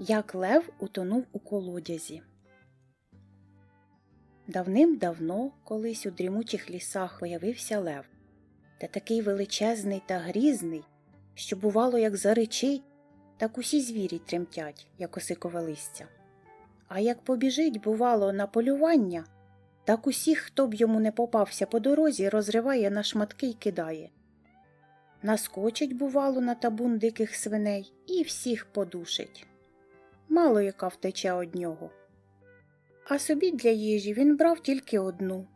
Як лев утонув у колодязі. Давним-давно колись у дрімучих лісах появився лев, та такий величезний та грізний, що, бувало, як заричить, так усі звірі тремтять, як осикове листя. А як побіжить, бувало, на полювання, так усіх, хто б йому не попався по дорозі, розриває на шматки й кидає. Наскочить, бувало, на табун диких свиней і всіх подушить. Мало яка втече од нього. А собі для їжі він брав тільки одну.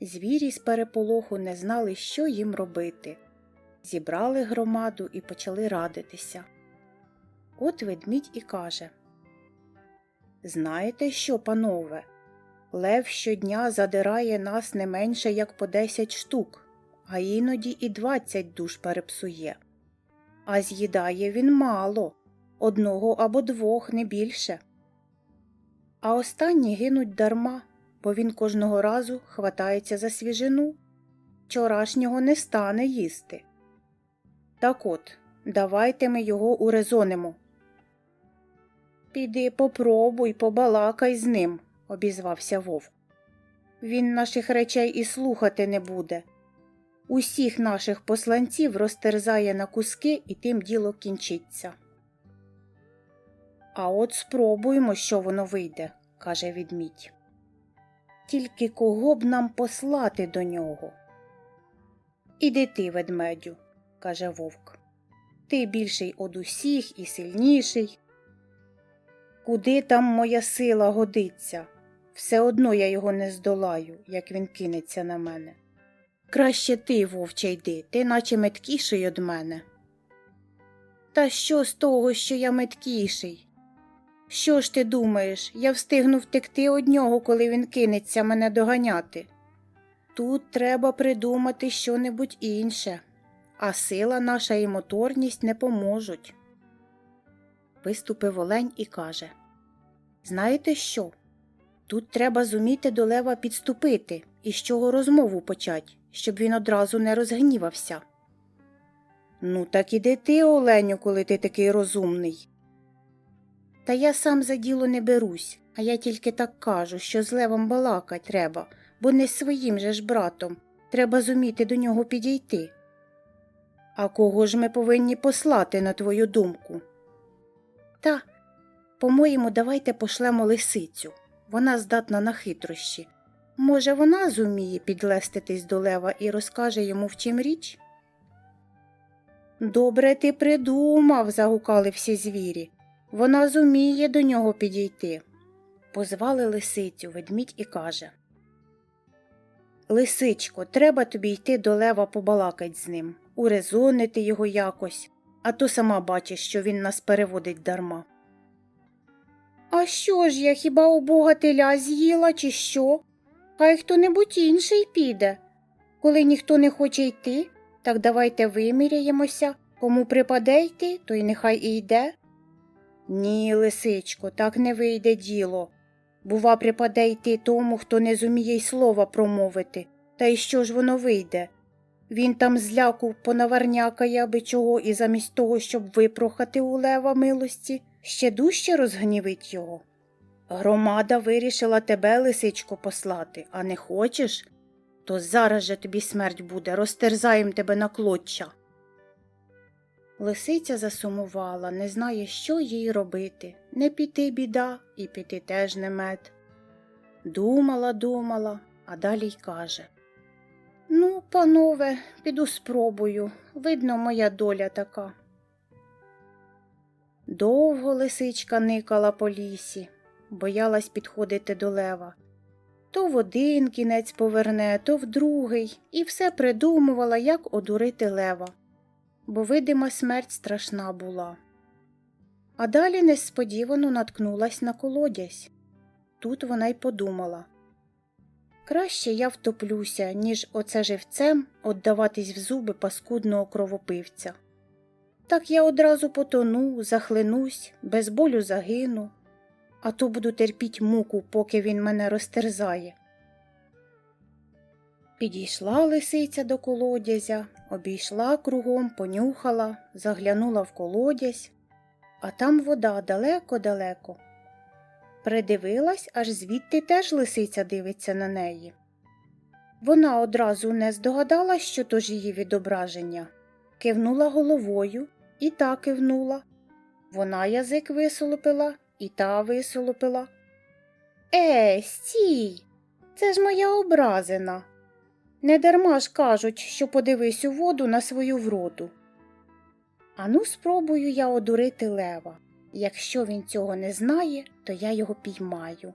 Звірі з переполоху не знали, що їм робити. Зібрали громаду і почали радитися. От ведмідь і каже Знаєте що, панове? Лев щодня задирає нас не менше, як по десять штук, а іноді і двадцять душ перепсує. А з'їдає він мало, одного або двох, не більше. А останні гинуть дарма, бо він кожного разу хватається за свіжину. Вчорашнього не стане їсти. Так от, давайте ми його урезонимо. Піди попробуй, побалакай з ним, обізвався вовк. Він наших речей і слухати не буде. Усіх наших посланців розтерзає на куски і тим діло кінчиться. А от спробуємо, що воно вийде, каже відмідь. Тільки кого б нам послати до нього? Іди ти, ведмедю, каже вовк. Ти більший од усіх і сильніший. Куди там моя сила годиться? Все одно я його не здолаю, як він кинеться на мене. Краще ти, вовче, йди, ти наче меткіший од мене. Та що з того, що я меткіший? Що ж ти думаєш, я встигну втекти од нього, коли він кинеться мене доганяти? Тут треба придумати щонебудь інше, а сила наша і моторність не поможуть. Виступив олень і каже Знаєте що? Тут треба зуміти до лева підступити і з чого розмову почать, щоб він одразу не розгнівався. Ну, так іди ти, Оленю, коли ти такий розумний. Та я сам за діло не берусь, а я тільки так кажу, що з левом балакать треба, бо не своїм же ж братом. Треба зуміти до нього підійти. А кого ж ми повинні послати, на твою думку? Та, по-моєму, давайте пошлемо лисицю. Вона здатна на хитрощі. Може, вона зуміє підлеститись до лева і розкаже йому, в чим річ? Добре ти придумав, загукали всі звірі. Вона зуміє до нього підійти. Позвали лисицю ведмідь і каже Лисичко, треба тобі йти до лева побалакать з ним, урезонити його якось, а то сама бачиш, що він нас переводить дарма. А що ж я хіба у бога теля з'їла, чи що? Хай хто небудь інший піде. Коли ніхто не хоче йти, так давайте виміряємося. Кому припаде йти, то й нехай і йде. Ні, лисичко, так не вийде діло. Бува, припаде йти тому, хто не зуміє й слова промовити. Та й що ж воно вийде? Він там зляку понаварнякає аби чого, і замість того, щоб випрохати у лева милості, ще дужче розгнівить його. Громада вирішила тебе, лисичко, послати, а не хочеш? То зараз же тобі смерть буде, розтерзаєм тебе на клоччя. Лисиця засумувала, не знає, що їй робити. Не піти біда, і піти теж не мед. Думала, думала, а далі й каже Ну, панове, піду спробую. Видно, моя доля така. Довго лисичка никала по лісі, боялась підходити до лева. То в один кінець поверне, то в другий, і все придумувала, як одурити лева, бо видима смерть страшна була. А далі несподівано наткнулась на колодязь. Тут вона й подумала краще я втоплюся, ніж оце живцем отдаватись в зуби паскудного кровопивця. Так я одразу потону, захлинусь, без болю загину, а то буду терпіть муку, поки він мене розтерзає. Підійшла лисиця до колодязя, обійшла кругом, понюхала, заглянула в колодязь, а там вода далеко-далеко. Придивилась, аж звідти теж лисиця дивиться на неї. Вона одразу не здогадалась, що то ж її відображення, кивнула головою і та кивнула. Вона язик висолопила і та висолопила. Е, стій, це ж моя образина. Не дарма ж кажуть, що подивись у воду на свою вроду. Ану, спробую я одурити лева. Якщо він цього не знає, то я його піймаю.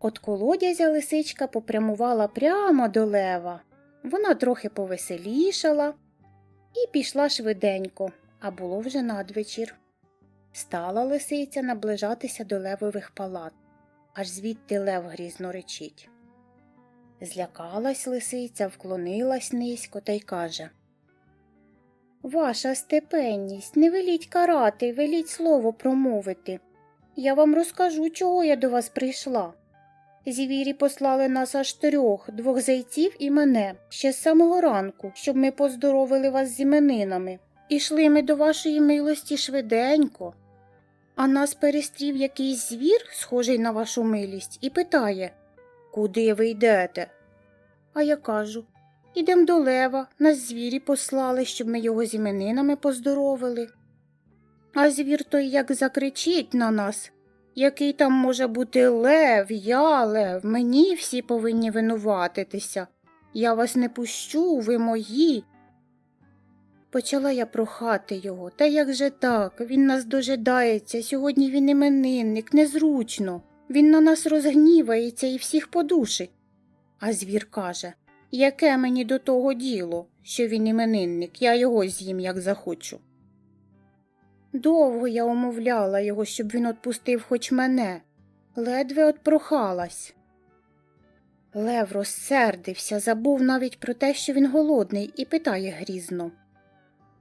От колодязя лисичка попрямувала прямо до лева. Вона трохи повеселішала і пішла швиденько, а було вже надвечір. Стала лисиця наближатися до левових палат, аж звідти лев грізно речить. Злякалась лисиця, вклонилась низько та й каже Ваша степенність, не веліть карати, веліть слово промовити. Я вам розкажу, чого я до вас прийшла. Звірі послали нас аж трьох, двох зайців і мене, ще з самого ранку, щоб ми поздоровили вас з іменинами. Ішли ми до вашої милості швиденько. А нас перестрів якийсь звір, схожий на вашу милість, і питає Куди ви йдете? А я кажу Ідем до лева, нас звірі послали, щоб ми його з іменинами поздоровили. А звір той як закричить на нас, який там може бути лев, я лев, мені всі повинні винуватитися. Я вас не пущу, ви мої. Почала я прохати його, та як же так? Він нас дожидається, сьогодні він іменинник, незручно. Він на нас розгнівається і всіх подушить. А звір каже Яке мені до того діло, що він іменинник, я його з'їм, як захочу. Довго я умовляла його, щоб він отпустив хоч мене, ледве отпрохалась. Лев розсердився, забув навіть про те, що він голодний, і питає грізно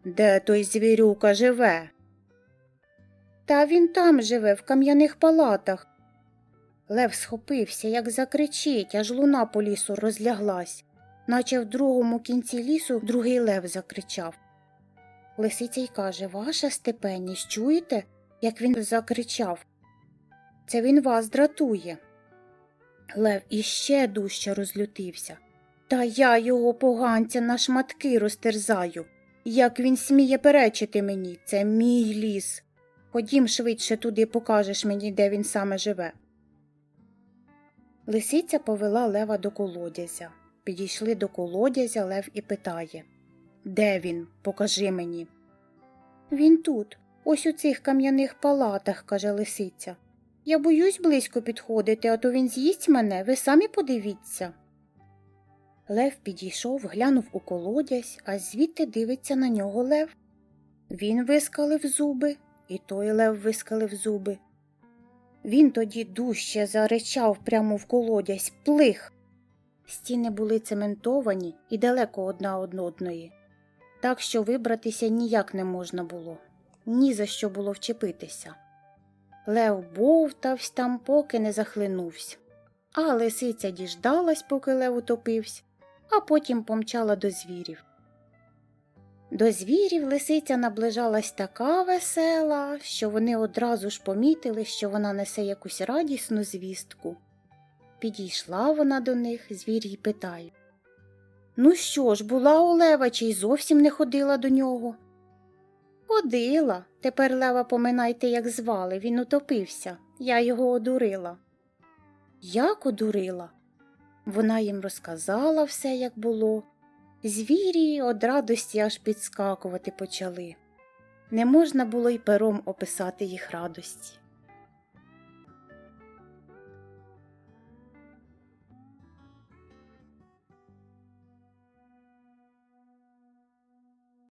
Де той звірюка живе? Та він там живе, в кам'яних палатах. Лев схопився, як закричить, аж луна по лісу розляглась, наче в другому кінці лісу другий лев закричав. Лисиця й каже Ваша степенність, чуєте, як він закричав? Це він вас дратує. Лев іще дужче розлютився. Та я його поганця на шматки розтерзаю. Як він сміє перечити мені, це мій ліс. Ходім швидше туди покажеш мені, де він саме живе. Лисиця повела лева до колодязя. Підійшли до колодязя Лев і питає Де він? Покажи мені. Він тут, ось у цих кам'яних палатах, каже лисиця. Я боюсь близько підходити, а то він з'їсть мене, ви самі подивіться. Лев підійшов, глянув у колодязь, а звідти дивиться на нього лев. Він вискалив зуби, і той лев вискалив зуби. Він тоді дужче заричав прямо в колодязь плих. Стіни були цементовані і далеко одна од одної, так що вибратися ніяк не можна було, ні за що було вчепитися. Лев бовтавсь там, поки не захлинувся, а лисиця діждалась, поки лев утопився, а потім помчала до звірів. До звірів лисиця наближалась така весела, що вони одразу ж помітили, що вона несе якусь радісну звістку. Підійшла вона до них, звір й питає Ну що ж, була у лева, чи й зовсім не ходила до нього? Ходила. Тепер лева поминайте, як звали, він утопився. Я його одурила. Як одурила? Вона їм розказала все, як було. Звірі од радості аж підскакувати почали. Не можна було й пером описати їх радості.